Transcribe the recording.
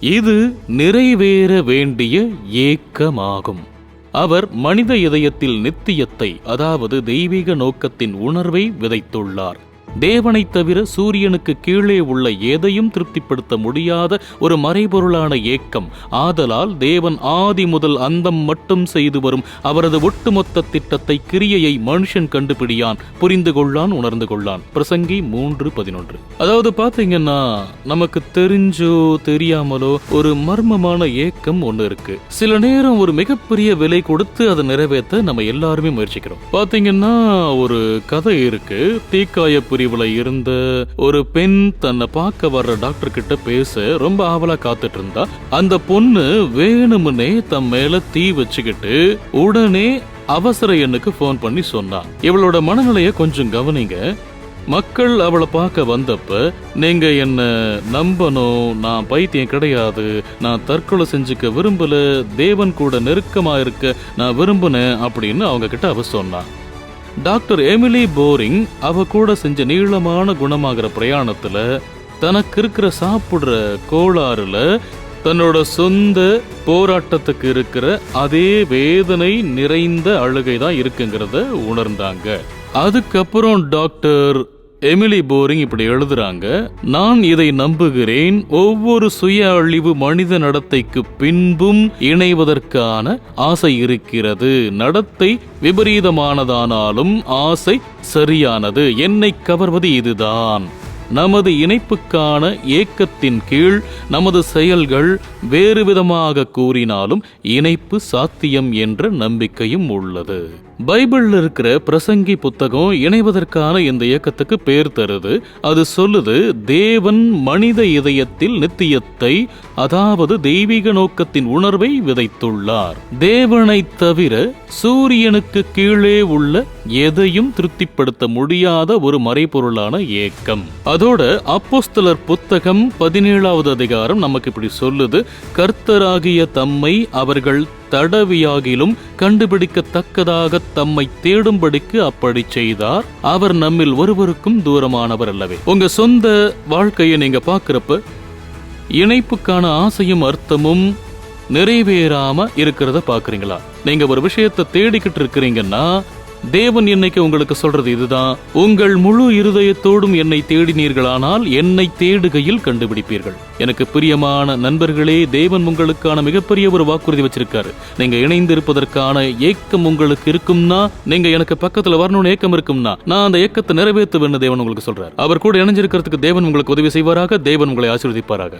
இது நிறைவேற வேண்டிய ஏக்கமாகும். அவர் மனித இதயத்தில் நித்தியத்தை அதாவது தெய்வீக நோக்கத்தின் உணர்வை விதைத்துள்ளார். தேவனைத் தவிர சூரியனுக்கு கீழே உள்ள எதையும் திருப்திப்படுத்த முடியாத ஒரு மறைபொருளான ஏக்கம். ஆதலால் தேவன் ஆதி முதல் அந்தம் மட்டும் செய்து வரும் அவரது ஒட்டுமொத்த திட்டத்தை கிரியையை மனுஷன் கண்டுபிடியான். புரிந்து கொள்ளான் உணர்ந்து கொள்ளான். பிரசங்கி மூன்று பதினொன்று. அதாவது பாத்தீங்கன்னா நமக்கு தெரிஞ்சோ தெரியாமலோ ஒரு மர்மமான ஏக்கம் ஒண்ணு இருக்கு. சில நேரம் ஒரு மிகப்பெரிய விலை கொடுத்து அதை நிறைவேற்ற நம்ம எல்லாருமே முயற்சிக்கிறோம். பாத்தீங்கன்னா ஒரு கதை இருக்கு. தீக்காய பிரிவுல இருந்த ஒரு பெண் தன்னை பார்க்க வர்ற டாக்டர் கிட்ட பேச ரொம்ப ஆவலா காத்துட்டு இருந்தா அந்த பொண்ணு வேணும்னே தன் மேல தீ வச்சுக்கிட்டு உடனே அவசர எண்ணுக்கு ஃபோன் பண்ணி சொன்னா. இவளோட மனநிலைய கொஞ்சம் கவனிங்க. மக்கள் அவளை பார்க்க வந்தப்ப நீங்க என்ன நம்பணும். நான் பைத்தியம் கிடையாது. நான் தற்கொலை செஞ்சுக்க விரும்பல. தேவன் கூட நெருக்கமா இருக்க நான் விரும்பினேன். அப்படின்னு அவங்க கிட்ட அவ சொன்னான் டாக்டர் எமிலி போரிங் அவ கூட செஞ்ச நீளமான குணமாகிற பிரயாணத்துல தனக்கு இருக்கிற சாப்பிடுற கோளாறுல தன்னோட சொந்த போராட்டத்துக்கு இருக்கிற அதே வேதனை நிறைந்த அழுகை தான் இருக்குங்கிறத உணர்ந்தாங்க. அதுக்கப்புறம் டாக்டர் எமிலி போரிங் இப்படி எழுதுறாங்க நான் இதை நம்புகிறேன். ஒவ்வொரு சுய அழிவு மனித நடத்தைக்கு பின்பும் இணைவதற்கான ஆசை இருக்கிறது. நடத்தை விபரீதமானதானாலும் ஆசை சரியானது. என்னை கவர்வது இதுதான். நமது இணைப்புக்கான ஏக்கத்தின் கீழ் நமது செயல்கள் வேறு விதமாக கூறினாலும் இணைப்பு சாத்தியம் என்ற நம்பிக்கையும் உள்ளது. பைபிள்ல இருக்கிற பிரசங்கி புத்தகம் இணைவதற்கான இந்த இயக்கத்துக்கு பேர் தருது. அது சொல்லுது தேவன் மனித இதயத்தில் நித்தியத்தை அதாவது தெய்வீக நோக்கத்தின் உணர்வை விதைத்துள்ளார். தேவனைத் தவிர சூரியனுக்கு கீழே உள்ள எதையும் திருப்திப்படுத்த முடியாத ஒரு மறைபொருளான ஏக்கம். அதோட அப்போஸ்தலர் புத்தகம் பதினேழாவது அதிகாரம் நமக்கு இப்படி சொல்லுது கர்த்தராகிய தம்மை அவர்கள் தடவியாகிலும் கண்டுபிடிக்கத்தக்கதாக தம்மை தேடும்படிக்கு அப்படி செய்தார். அவர் நம்மில் ஒருவருக்கும் தூரமானவர் அல்லவே. உங்க சொந்த வாழ்க்கையை நீங்க பாக்குறப்ப இணைப்புக்கான ஆசையும் அர்த்தமும் நிறைவேறாம இருக்கிறத பாக்குறீங்களா நீங்க ஒரு விஷயத்தை தேடிக்கிட்டு இருக்கிறீங்கன்னா தேவன் இன்னைக்கு உங்களுக்கு சொல்றது இதுதான்? உங்கள் முழு இருதயத்தோடும் என்னை தேடினீர்களானால் என்னை தேடுகையில் கண்டுபிடிப்பீர்கள். எனக்கு பிரியமான நண்பர்களே தேவன் உங்களுக்கான மிகப்பெரிய ஒரு வாக்குறுதி வச்சிருக்காரு. நீங்க இணைந்து இருப்பதற்கான ஏக்கம் உங்களுக்கு இருக்கும்னா நீங்க எனக்கு பக்கத்துல வரணும்னு ஏக்கம் இருக்கும்னா நான் அந்த ஏக்கத்தை நிறைவேற்றுவேன்னு தேவன் உங்களுக்கு சொல்றாரு. அவர் கூட இணைஞ்சிருக்கிறதுக்கு தேவன் உங்களுக்கு உதவி செய்வாராக தேவன் உங்களை ஆசீர்வதிப்பாராக.